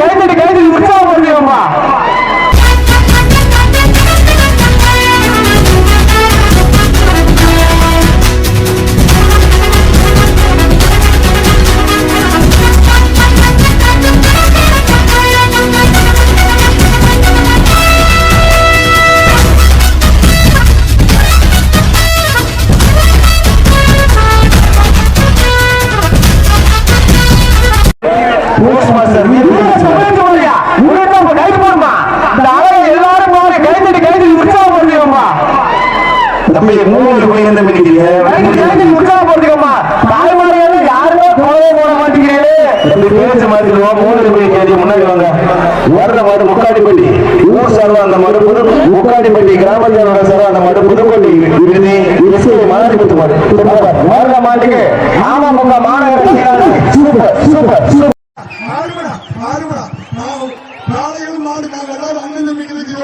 மாடு கைத்தடி தம்பி மூணு போய் கைத்தடி உற்சாகப்படுத்தியோம்மா தாய்மார்கள் யாருமே போடவே போட மாட்டேங்கிறீங்களே. பேச்சு மாத்திடுவோம் மூணு போய் கேட்டி முன்னாடி வாங்க. வர்ற மாடு முக்காடிப்பள்ளி ஊர் சார்பா அந்த மாடு புது முக்காடிப்பள்ளி கிராமத்தோட சார் அந்த மாடு புதுப்பள்ளி விருதி எஸ்ஐ மாநாடு மாடு. வர்ற மாட்டுக்கு நாம மாநகர சூப்பர் சூப்பர் சூப்பர். மாறுபடா நான் நாளையும் மாடு நாங்கள் எல்லாரும் அண்ணன் தம்பிகளுக்கு